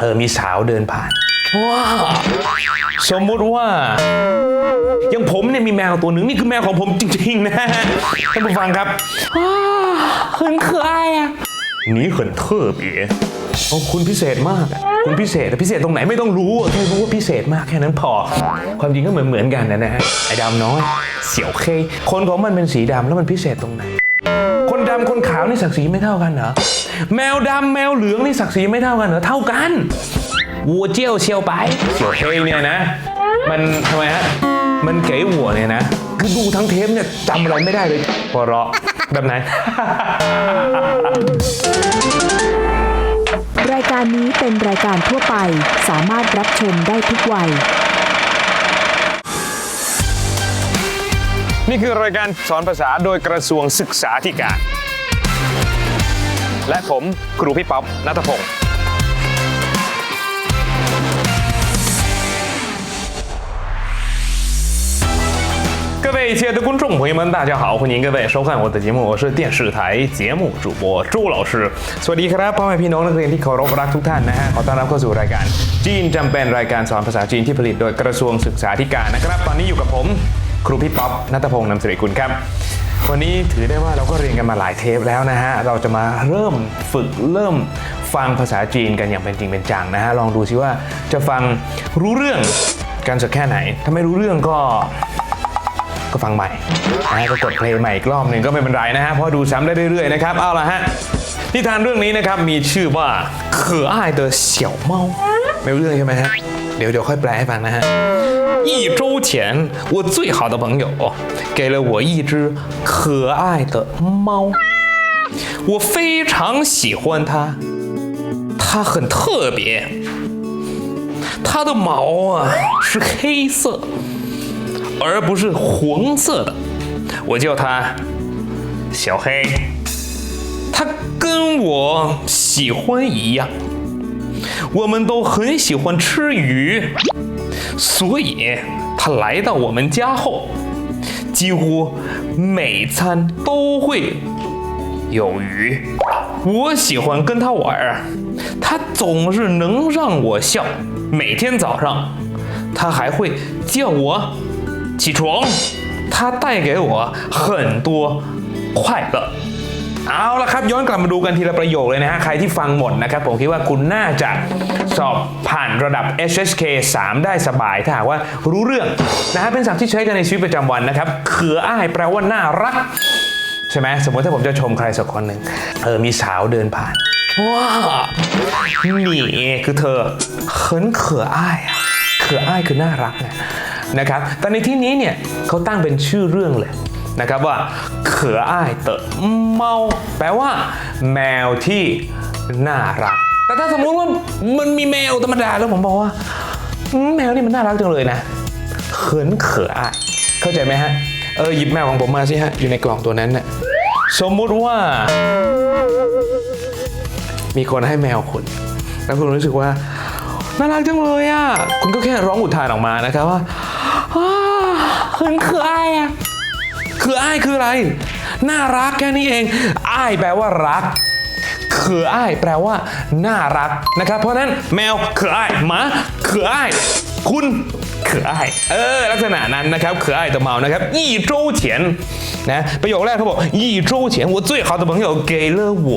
เออมีสาวเดินผ่านว้าสมมุติว่าอย่างผมเนี่ยมีแมวตัวหนึ่งนี่คือแมวของผมจริงๆนะท่านผู้ฟังครับเขินเขินอะนี่เขินเทอเอ๋โอ้คุณพิเศษมากคุณพิเศษแต่พิเศษตรงไหนไม่ต้องรู้แค่รู้ว่าพิเศษมากแค่นั้นพอ ความจริงก็เหมือนเหมือนกันนะฮะไอ้ดำน้อยเสียวเค คนของมันเป็นสีดำแล้วมันพิเศษตรงไหน คนดำคนขาวนี่ศักดิ์ศรีไม่เท่ากันเหรอ แมวดำแมวเหลืองนี่ศักดิ์ศรีไม่เท่ากันเหรอ เท่ากันวัวเจียวเชียวไปเสียวเฮยเนี่ยนะ มันทำไมฮะ มันเก๋หัวเนี่ยนะ คือดูทั้งเทปเนี่ยจำอะไรไม่ได้เลยหัวเราะแบบไหน รายการนี้เป็นรายการทั่วไป สามารถรับชมได้ทุกวัย นี่คือรายการสอนภาษาโดยกระทรวงศึกษาธิการ และผมครูพี่ป๊อปนัทพงศ์各位亲爱的观众朋友们，大家好，欢迎各位收看我的节目，我是电视台节目主播周老师。สวัสดีครับพ่อแม่พี่น้องนักเรียนที่เคารพรักทุกท่านนะฮะขอต้อนรับเข้าสู่รายการจีนจำเป็นรายการสอนภาษาจีนที่ผลิตโดยกระทรวงศึกษาธิการนะครับ ตอนนี้อยู่กับผม ครูพี่ป๊อปนัทพงศ์นำสิริคุณครับวันนี้ถือได้ว่าเราก็เรียนกันมาหลายเทปแล้วนะฮะ เราจะมาเริ่มฝึกเริ่มฟังภาษาจีนกันอย่างเป็นจริงเป็นจังนะฮะ ลองดูซิว่าจะฟังรู้เรื่องกันสักแค่ไหน ถ้าไม่รู้เรื่องก็ก็ฟังใหม่นะก็กดเพลงใหม่อีกรอบหนึ่งก็ไม่เป็นไรนะฮะ เพราะดูซ้ำได้เรื่อยๆนะครับ เอาละฮะ นิทานเรื่องนี้นะครับมีชื่อว่าเข่อไอยเดอเสี่ยวเมาไม่รู้เรื่องใช่ไหมฮะ เดี๋ยวเดี๋ยวค่อยแปลให้ฟังนะฮะ 一周前，我最好的朋友给了我一只可爱的猫，我非常喜欢它，它很特别，它的毛啊是黑色，而不是黄色的，我叫它小黑。它跟我喜欢一样，我们都很喜欢吃鱼，所以它来到我们家后，几乎每餐都会有鱼。我喜欢跟它玩儿，它总是能让我笑。每天早上，它还会叫我起床，它带给我很多快乐。 เอาละครับย้อนกลับมาดูกันทีละประโยคเลยนะฮะ ใครที่ฟังหมดนะครับ ผมคิดว่าคุณน่าจะสอบผ่านระดับ HSK 3 ได้สบาย ถ้าหากว่ารู้เรื่องนะฮะเป็นศัพท์ที่ใช้กันในชีวิตประจำวันนะครับเขืออ้ายแปลว่าน่ารัก ใช่ไหมสมมติถ้าผมจะชมใครสักคนหนึ่งเออมีสาวเดินผ่านว้านี่คือเธอเขินเขืออ้ายอะเขืออ้ายคือน่ารักไงนะครับแต่ในที่นี้เนี่ยเขาตั้งเป็นชื่อเรื่องเลย นะครับว่าเขืออ้ายเตอะเมา แปลว่า แมวที่น่ารัก แต่ถ้าสมมุติว่ามันมีแมวธรรมดาแล้วผมบอกว่า แมวนี่มันน่ารักจังเลยนะ เขินเขืออ้ายเข้าใจไหมฮะ เออหยิบแมวของผมมาสิฮะ อยู่ในกล่องตัวนั้นน่ะสมมุติว่า มีคนให้แมวคุณ แล้วคุณรู้สึกว่าน่ารักจังเลยอะ คุณก็แค่ร้องอุทานออกมานะครับว่าอ้าเขินเขืออ้ายอะ เขืออ้ายคืออะไร น่ารักแค่นี้เอง อ้ายแปลว่ารัก เขืออ้ายแปลว่า น่ารักนะครับ เพราะฉะนั้นแมวเขืออ้ายหมาเขืออ้าย คุณเขืออ้าย เออ ลักษณะนั้นนะครับเขืออ้ายตัวเมานะครับ一周前นะประโยคแรกเขาบอก一周前我最好的朋友给了我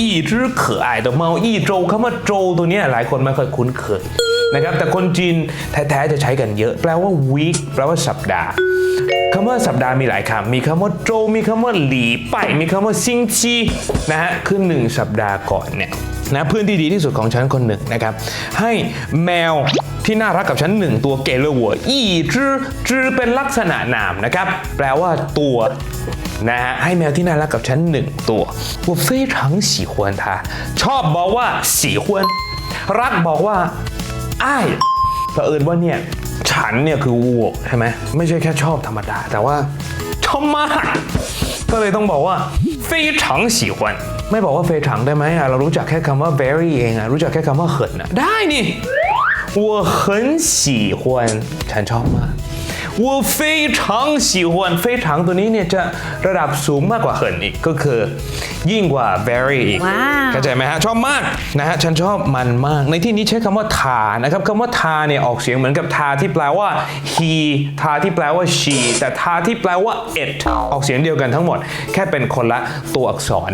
一只可爱的猫一周คำว่าโจตัวเนี้ยหลายคนไม่ค่อยคุ้นเคย นะครับ แต่คนจีนแท้ๆจะใช้กันเยอะ แปลว่า week แปลว่าสัปดาห์ คำว่าสัปดาห์มีหลายคำ มีคำว่าโจ มีคำว่าหลีไป มีคำว่าซิงชีนะฮะ คือหนึ่งสัปดาห์ก่อนเนี่ยนะเพื่อนที่ดีที่สุดของฉันคนหนึ่งนะครับ ให้แมวที่น่ารักกับฉันหนึ่งตัวเกลหัวอีจื้อจื้อเป็นลักษณะนามนะครับ แปลว่าตัวนะฮะ ให้แมวที่น่ารักกับฉันหนึ่งตัว我非常喜欢它ชอบบอกว่า喜欢รักบอกว่า อ้ายเผอิญว่าเนี่ย ฉันเนี่ยคือวัวใช่ไหมไม่ใช่แค่ชอบธรรมดา แต่ว่าชอบมาก ก็เลยต้องบอกว่า非常喜欢ไม่บอกว่า非常ได้ไหมอ่ะเรารู้จักแค่คำว่า very เองอ่ะรู้จักแค่คำว่าเขินอ่ะได้นี่我很喜欢ฉันชอบมาก 我 我非常喜欢非常ตัวนี้เนี่ยจะระดับสูงมากกว่าเหินอีกก็คือ ยิ่งกว่า very อีก ว้าว เข้าใจไหมฮะชอบมากนะฮะฉันชอบมันมาก ในที่นี้ใช้คำว่าทานะครับคำว่าทาเนี่ยออกเสียงเหมือนกับทาที่แปลว่า he ทาที่แปลว่า she แต่ทาที่แปลว่า it ออกเสียงเดียวกันทั้งหมด แค่เป็นคนละตัวอักษร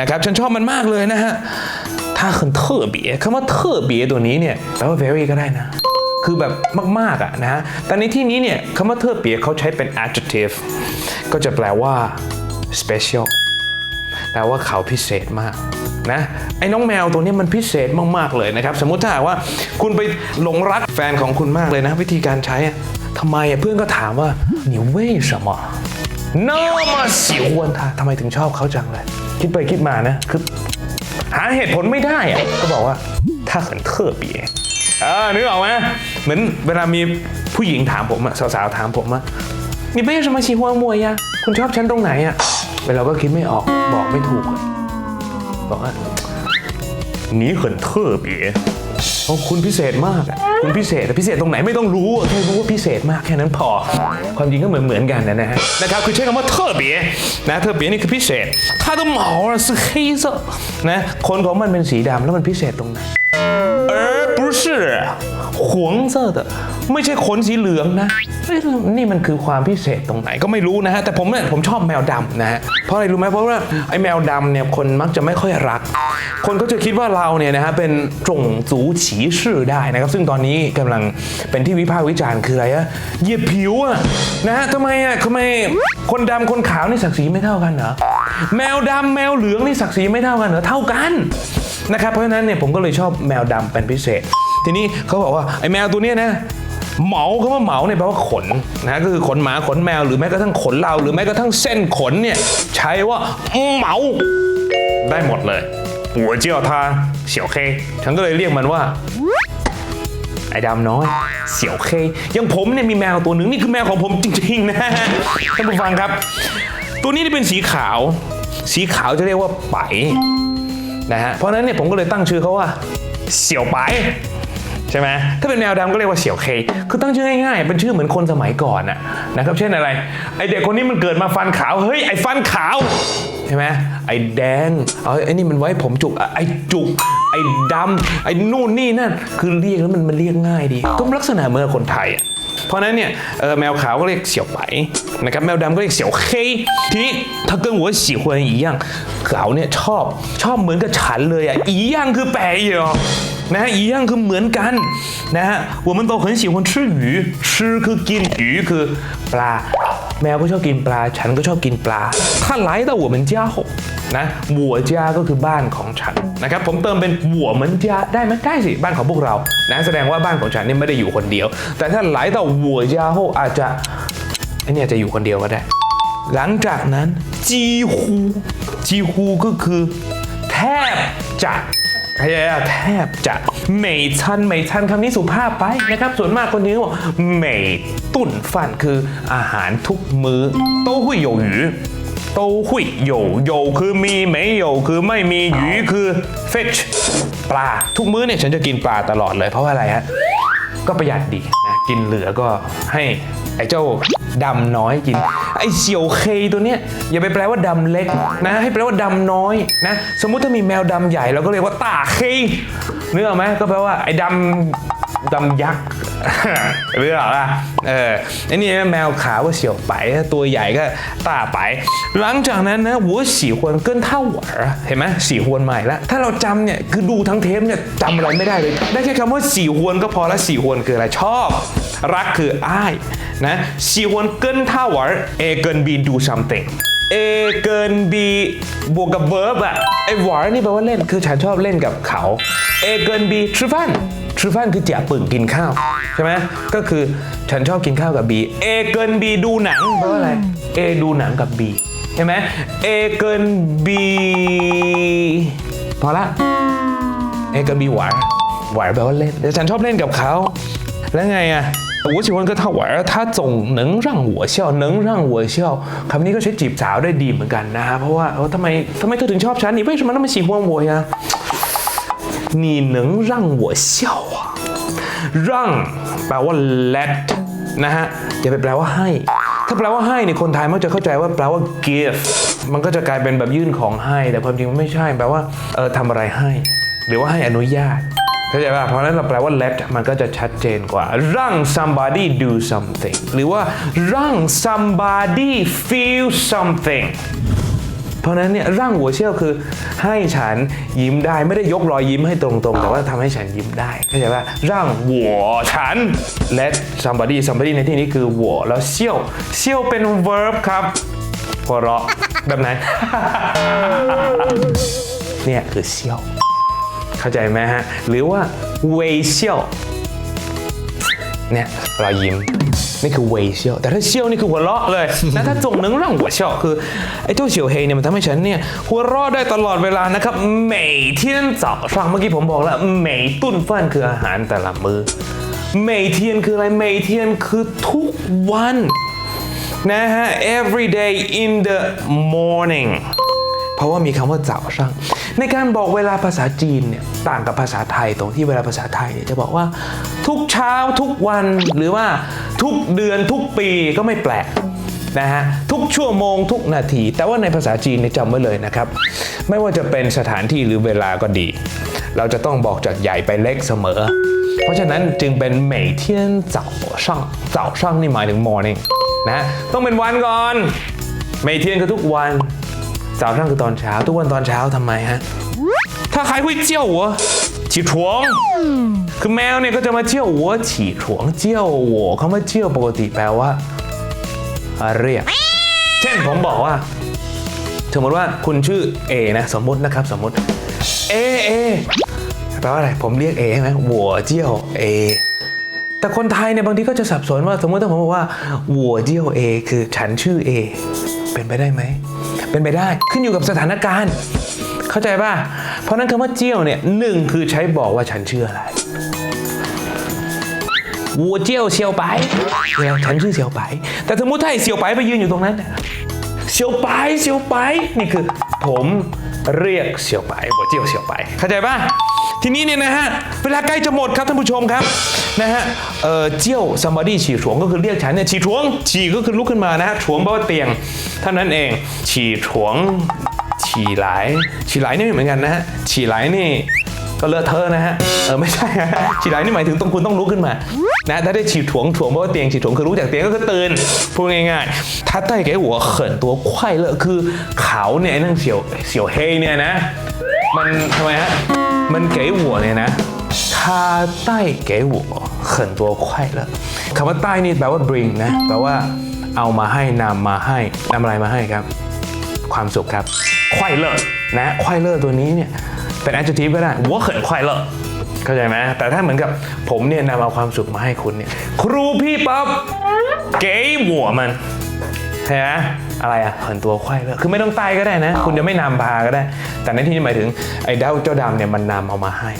นะครับฉันชอบมันมากเลยนะฮะถ้า很特别คำว่า特别ตัวนี้เนี่ยแปลว่า very ก็ได้นะ คือแบบมากๆอะนะฮะ แต่ในที่นี้เนี่ยคำว่าเทอเปียเขาใช้เป็น adjective ก็จะแปลว่า special แปลว่าเขาพิเศษมากนะไอ้น้องแมวตัวนี้มันพิเศษมากๆเลยนะครับ สมมุติถ้าหากว่าคุณไปหลงรักแฟนของคุณมากเลยนะ วิธีการใช้อะทำไมอะเพื่อนก็ถามว่า你为什么那么喜欢他ทำไมถึงชอบเขาจังเลย คิดไปคิดมานะคือ หาเหตุผลไม่ได้อะก็บอกว่าถ้า很特别เออนึกออกไหม เหมือนเวลามีผู้หญิงถามผมอะสาวๆถามผมอะมีเป้สมาชิฮวมวยอะคุณชอบฉันตรงไหนอะเวราก็คิดไม่ออกบอกไม่ถูกบอกว่านี้เขินเทอเปี๋โอ้คุณพิเศษมากอะคุณพิเศษแต่พิเศษตรงไหนไม่ต้องรู้อะแค่รู้ว่าพิเศษมากแค่นั้นพอ ความจริงก็เหมือนเหมือนกันนะฮะนะครับคือใช้คำว่าเทอเปี๋นะเทอเปี๋นี่คือพิเศษถ้าต้อมาซื้อเนะคนของมันเป็นสีดำแล้วมันพิเศษตรงไหน 而不是黄色的ไม่ใช่ขนสีเหลืองนะเอ้ยนี่มันคือความพิเศษตรงไหนก็ไม่รู้นะฮะแต่ผมเนี่ยผมชอบแมวดำนะฮะเพราะอะไรรู้ไหมเพราะว่าไอ้แมวดำเนี่ยคนมักจะไม่ค่อยรัก คนก็จะคิดว่าเราเนี่ยนะฮะเป็นจงจูฉีชื่อได้นะครับ ซึ่งตอนนี้กำลังเป็นที่วิพากษ์วิจารณ์คืออะไรอะเหยียดผิวอะนะฮะทำไมอะทำไมคนดำคนขาวนี่ศักดิ์ศรีไม่เท่ากันเหรอแมวดำแมวเหลืองนี่ศักดิ์ศรีไม่เท่ากันเหรอเท่ากัน นะครับเพราะฉะนั้นเนี่ยผมก็เลยชอบแมวดำเป็นพิเศษ ทีนี้เขาบอกว่าไอ้แมวตัวนี้นะเหมาเขาว่าเหมาเนี่ยแปลว่าขนนะก็คือขนหมาขนแมวหรือแม้กระทั่งขนเราหรือแม้กระทั่งเส้นขนเนี่ยใช้ว่าเหมาได้หมดเลยหัวเจียวทาเสี่ยวเคฉันก็เลยเรียกมันว่าไอ้ดำน้อย เสี่ยวเคยังผมเนี่ยมีแมวตัวหนึ่งนี่คือแมวของผมจริงๆนะท่านผู้ฟังครับ ตัวนี้ที่เป็นสีขาว สีขาวจะเรียกว่าไป นะฮะเพราะนั้นเนี่ยผมก็เลยตั้งชื่อเขาว่าเสี่ยวไปใช่ไหมถ้าเป็นแมวดำก็เรียกว่าเสี่ยวเค คือตั้งชื่อง่ายๆ เป็นชื่อเหมือนคนสมัยก่อนอะนะครับ เช่นอะไร ไอเด็กคนนี้มันเกิดมาฟันขาว เฮ้ย ไอฟันขาว ใช่ไหมไอ้แดง เอาไอ้นี่มันไว้ผมจุก ไอ้จุก ไอ้ดำ ไอ้นู่นนี่นั่น คือเรียกแล้วมันมันเรียกง่ายดี ก็ลักษณะเมือคนไทยอะ เพราะฉะนั้นเนี่ยเอ่อแมวขาวก็เรียกเสี่ยวไปนะครับแมวดำก็เรียกเสี่ยวเคทีนี้ถ้า跟我喜欢一样เขาเนี่ยชอบชอบเหมือนกับฉันเลยอ่ะ一样คือแปลอีกเหรอนะฮะ一样คือเหมือนกันนะฮะ我们都很喜欢吃鱼吃คือกิน鱼คือปลา แมวก็ชอบกินปลา ฉันก็ชอบกินปลาถ้าไลต่หัวเหมือนเจ้านะหัวเจ้าก็คือบ้านของฉันนะครับผมเติมเป็นหัวเหมือนเจ้าได้ไหมได้สิบ้านของพวกเรานะแสดงว่าบ้านของฉันนี่ไม่ได้อยู่คนเดียว แต่ถ้าไลต่หัวเจ้าโฮอาจจะไอเนี่ยจะอยู่คนเดียวก็ได้ หลังจากนั้นจีฮูจีฮูก็คือแทบจะ แทบจะเมยชันเมยชันคำนี้สุภาพไปนะครับ ส่วนมากคนนี้บอกเมตุ่นฟันคืออาหารทุกมือ้อโต้หุยโยหยูโต้หุยโยโยคือมีเมโยคือไม่มีหยูคือเฟชปลาทุกมื้อเนี่ยฉันจะกินปลาตลอดเลยเพราะว่าอะไรฮะก็ประหยัดดีนะกินเหลือก็ให้ ไอ้เจ้าดำน้อยกิน ไอ้เสี่ยวเคตัวเนี้ยอย่าไปแปลว่าดำเล็กนะ ให้แปลว่าดำน้อยนะ สมมุติถ้ามีแมวดำใหญ่เราก็เรียกว่าตาเคนึกออกไหมก็แปลว่าไอ้ดำดำยักษ์ ไม่หรอกล่ะเออไอ้นี่แมวขาวก็เฉียวไปตัวใหญ่ก็ตาไป หลังจากนั้นนะวัวสี่คเกินท่าหวเห็นไหมสี่ควใหม่ละถ้าเราจำเนี่ยคือดูทั้งเทปเนี่ยจำอะไรไม่ได้เลย ได้แค่คำว่าสี่ควก็พอละสี่ควรคืออะไรชอบ รักคืออายนะสี่ควรเกินท่าวเอเกินบีดู something เอเกินบีบวกกับ verb อ่อะไอหวานี่แปลว่าเล่นคือฉันชอบเล่นกับเขาเอเกินบีทริฟัน 吃饭คือเจียปึ่งกินข้าวใช่ไหมก็คือฉันชอบกินข้าวกับ B A เกิน B ดูหนังแปลว่าอะไร A ดูหนังกับ B ใช่ไหม A เกิน B พอละ A เกิน B หวานหวานแปลว่าเล่นแต่ฉันชอบเล่นกับเขาแล้วไงอะ我喜欢跟他玩他总能让我笑能让我笑คำนี้ก็ใช้จีบสาวได้ดีเหมือนกันนะฮะเพราะว่าเออทำไมทำไมเธอถึงชอบฉัน你为什么那么喜欢我呀 你能让我笑啊 ร่างแปลว่า let นะฮะอย่าไปแปลว่าให้ ถ้าแปลว่าให้เนี่ยคนไทยมักจะเข้าใจว่าแปลว่า give มันก็จะกลายเป็นแบบยื่นของให้ แต่ความจริงมันไม่ใช่แปลว่าเออทำอะไรให้ หรือว่าให้อนุญาต เข้าใจป่ะ เพราะฉะนั้นเราแปลว่า let มันก็จะชัดเจนกว่าร่าง somebody do something หรือว่าร่าง somebody feel something เพ ราะนั้นเนี่ยร่างหัวเชี่ยวคือ ให้ฉันยิ้มได้ไม่ได้ยกรอยยิ้มให้ตรงๆ แต่ว่าทำให้ฉันยิ้มได้เข้าใจป่ะร่างหัวฉัน let somebody somebody ในที่นี้คือหัวแล้วเชี่ยวเชี่ยวเป็น verb ครับหัวเราะแบบไหนเนี่ยคือเชี่ยว เข้าใจไหมฮะ หรือว่าเวเชียว เนี่ยรอยยิ้มนี่คือเวเชียวแต่ถ้าเชียวนี่คือหัวเราะเลยนะถ้าจงนึงรื่องหัวเชียวคือไอ้เจ้าเฉียวเฮเนี่ยมันทำให้ฉันเนี่ยหัวเราะได้ตลอดเวลานะครับเหม่เทียนจาะฟังเมื่อกี้ผมบอกแล้วเหม่ตุ้นฟันคืออาหารแต่ละมือ้อเหม่เทียนคืออะไรเหม่เทียนคือทุกวันนะฮะ every day in the morning เพราะว่ามีคำว่าเจ้าช่าง ในการบอกเวลาภาษาจีนเนี่ยต่างกับภาษาไทยตรงที่เวลาภาษาไทยเนี่ยจะบอกว่า ทุกเช้าทุกวันหรือว่าทุกเดือนทุกปีก็ไม่แปลกนะฮะทุกชั่วโมงทุกนาที แต่ว่าในภาษาจีนเนี่ยจำไว้เลยนะครับ ไม่ว่าจะเป็นสถานที่หรือเวลาก็ดี เราจะต้องบอกจากใหญ่ไปเล็กเสมอ เพราะฉะนั้นจึงเป็น每天早上早上นี่หมายถึง morning นะต้องเป็นวันก่อน每天คือทุกวัน 早上คือตอนเช้า ทุกวันตอนเช้าทำไมฮะถ้าใครคุยคือแมวเนี่ยก็จะมาเจียวหัวเจียวหัวคำว่าเจียวปกติแปลว่า เรียก เช่นผมบอกว่า สมมติว่าคุณชื่อเอนะ สมมตินะครับ สมมติ เอเอแปลว่าอะไร ผมเรียกเอใช่ไหมหัวเจียวเอแต่คนไทยเนี่ยบางทีก็จะสับสนว่า สมมติถ้าผมบอกว่าหัวเจียวเอคือฉันชื่อเอเป็นไปได้ไหม เป็นไปได้ขึ้นอยู่กับสถานการณ์ เข้าใจป่ะ เพราะนั้นคำว่าเจียวเนี่ยหนึ่งคือใช้บอกว่าฉันเชื่ออะไรวัวเจียวเซียวไปเนี่ยฉันชื่อเซียวไป แต่สมมติถ้าไอ้เซียวไปไปยืนอยู่ตรงนั้นน่ะเซียวไปเซียวไปนี่คือผมเรียกเซียวไปวัวเจียวเซียวไป เข้าใจป่ะ ทีนี้เนี่ยนะฮะ เวลาใกล้จะหมดครับท่านผู้ชมครับ นะฮะเออเจี้ยว somebody ฉี่ฉวงก็คือเรียกฉันเนี่ยฉี่ฉวงฉี่ก็คือลุกขึ้นมานะฮะฉวงแปลว่าเตียงเท่านั้นเองฉี่ฉวงฉี่ไหลฉี่ไหลนี่เหมือนกันนะฮะฉี่ไหลนี่ก็เลอะเทอะนะฮะ เออไม่ใช่ฮะฉี่ไหลนี่หมายถึงต้องคุณต้องลุกขึ้นมา นะ ถ้าได้ฉีดถวงถวงเพราะว่าเตียงฉีดถวงคือลุกจากเตียงก็คือตื่น พูดง่ายๆถ้าใต้แกหัวเขินตัวไข้เลอะคือเขาเนี่ยนั่งเสียวเสียวเฮเนี่ยนะ มันทำไมฮะ มันเก๋หัวเนี่ยนะถ้าใต้เก๋หัว เขินตัวไขว้เลอะคำว่าใต้นี่แปลว่า bring นะแปลว่าเอามาให้นำมาให้นำอะไรมาให้ครับ ความสุขครับควายเลอร์นะควายเลอร์ตัวนี้เนี่ยเป็น adjective ก็ได้หัวเขินควายเลอร์เข้าใจไหมแต่ถ้าเหมือนกับผมเนี่ยนำเอาความสุขมาให้คุณเนี่ยครูพี่ป๊อปเก๋หัวมันเห็นไหมอะไรอะเหินตัวควายเลอร์คือไม่ต้องตายก็ได้นะ คุณจะไม่นำพาก็ได้ แต่ในที่นี้หมายถึงไอ้เจ้าเจ้าดำเนี่ยมันนำเอามาให้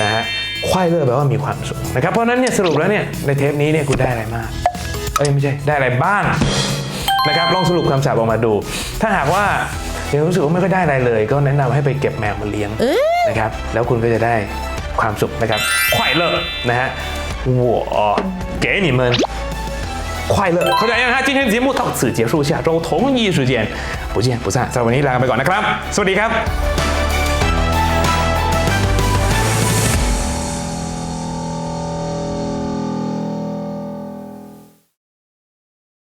นะฮะ ควายเลอร์แปลว่ามีความสุขนะครับ เพราะนั้นเนี่ยสรุปแล้วเนี่ยในเทปนี้เนี่ยคุณได้อะไรมาก เอ้ยไม่ใช่ได้อะไรบ้างนะครับลองสรุปคำศัพท์ออกมาดู ถ้าหากว่ายังรู้สึกว่าไม่ค่อยได้อะไรเลย ก็แนะนำให้ไปเก็บแมวมาเลี้ยงนะครับ แล้วคุณก็จะได้ความสุขนะครับควายเลอร์นะฮะวัวเก๋หนิเมิน快乐。好，大家看，今天节目到此结束，下周同一时间不见不散。在我们一来，我们讲的 club，สวัสดีครับ